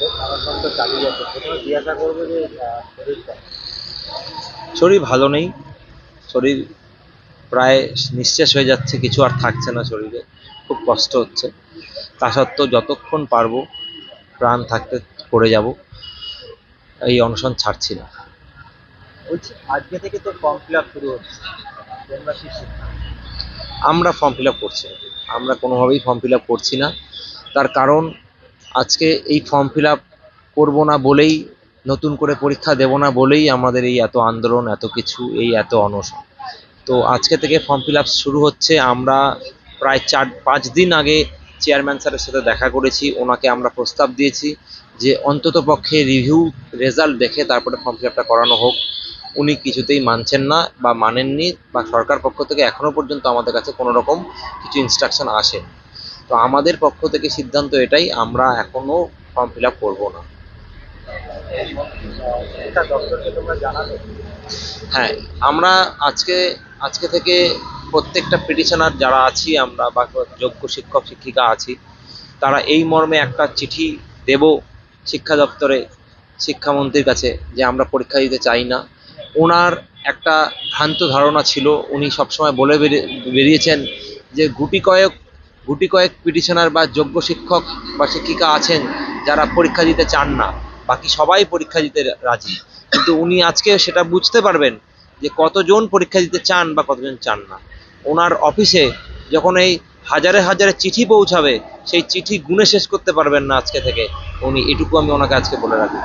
অনশন তো চালিয়ে যাচ্ছে প্রথমে জিজ্ঞাসা করব যে শরীরটা শরীর ভালো নেই। শরীর প্রায় নিঃশেষ হয়ে যাচ্ছে কিছু আর থাকছে না শরীরে। খুব কষ্ট হচ্ছে। তা সত্ত্বেও যতক্ষণ পারব প্রাণ থাকতে করে যাব। এই অনশন ছাড়ছি না। বলছি আজকে থেকে তো ফর্ম ফিল আপ শুরু হচ্ছে? আমরা ফর্ম ফিল আপ করছি আমরা কোনোভাবেই ফর্ম ফিল আপ করছি না। তার কারণ আজকে এই ফর্ম ফিল আপ করব না বলেই, নতুন করে পরীক্ষা দেব না বলেই আমাদের এই এত আন্দোলন, এত কিছু, এই এত অনশন। তো আজকে থেকে ফর্ম ফিল আপ শুরু হচ্ছে। আমরা প্রায় চার, পাঁচ দিন আগে চেয়ারম্যান স্যারের সাথে দেখা করেছি। ওনাকে আমরা প্রস্তাব দিয়েছি যে অন্তত পক্ষে রিভিউ রেজাল্ট দেখে তারপরে ফর্ম ফিল আপটা করানো হোক। উনি কিছুতেই মানছেন না বা মানেননি বা সরকার পক্ষ থেকে এখনও পর্যন্ত আমাদের কাছে কোনো রকম কিছু ইনস্ট্রাকশন আসে তো আমাদের পক্ষ থেকে সিদ্ধান্ত এটাই আমরা এখনও ফর্ম ফিল আপ করব না। হ্যাঁ আমরা আজকে আজকে থেকে প্রত্যেকটা পিটিশনার যারা আছি আমরা বা যোগ্য শিক্ষক শিক্ষিকা আছি তারা এই মর্মে একটা চিঠি দেব শিক্ষা দপ্তরে শিক্ষামন্ত্রীর কাছে যে আমরা পরীক্ষা দিতে চাই না। ওনার একটা ভ্রান্ত ধারণা ছিল উনি সবসময় বলে বেরিয়ে- বেরিয়েছেন যে গুটি কয়েক গুটি কয়েক পিটিশনার বা যোগ্য শিক্ষক বা শিক্ষিকা আছেন যারা পরীক্ষা দিতে চান না। বাকি সবাই পরীক্ষা দিতে রাজি। কিন্তু উনি আজকে সেটা বুঝতে পারবেন যে কতজন পরীক্ষা দিতে চান বা কতজন চান না। ওনার অফিসে যখন এই হাজারে হাজারে চিঠি পৌঁছাবে, সেই চিঠি গুনে শেষ করতে পারবেন না আজকে থেকে। উনি, এটুকু আমি ওনাকে আজকে বলে রাখি।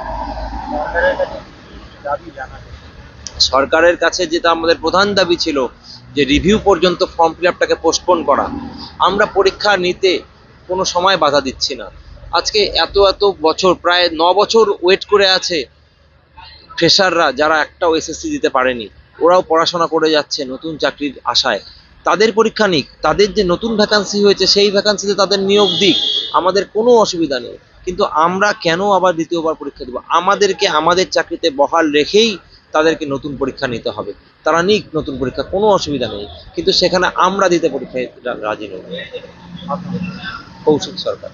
সরকারের কাছে সরকারের কাছে যেটা আমাদের প্রধান দাবি ছিল যে রিভিউ পর্যন্ত ফর্ম ফিল আপটাকে পোস্টপোন করা, আমরা পরীক্ষা নিতে কোনো সময় বাধা দিচ্ছি না। আজকে এত এত বছর, প্রায় ন বছর ওয়েট করে আছে ফ্রেশাররা যারা একটাও এসএসসি দিতে পারেনি। ওরাও পড়াশোনা করে যাচ্ছে নতুন চাকরির আশায়। তাদের পরীক্ষা নিক, তাদের যে নতুন ভ্যাকান্সি হয়েছে, সেই ভ্যাকান্সিতে তাদের নিয়োগ দিক, আমাদের কোনো অসুবিধা নেই। কিন্তু আমরা কেন আবার দ্বিতীয়বার পরীক্ষা দেবো? আমাদেরকে আমাদের চাকরিতে বহাল রেখেই তাদেরকে নতুন পরীক্ষা নিতে হবে। তারা নিক নতুন পরীক্ষা, কোনো অসুবিধা নেই। কিন্তু সেখানে আমরা দিতে পরীক্ষায় রাজি নই। কৌশিক সরকার।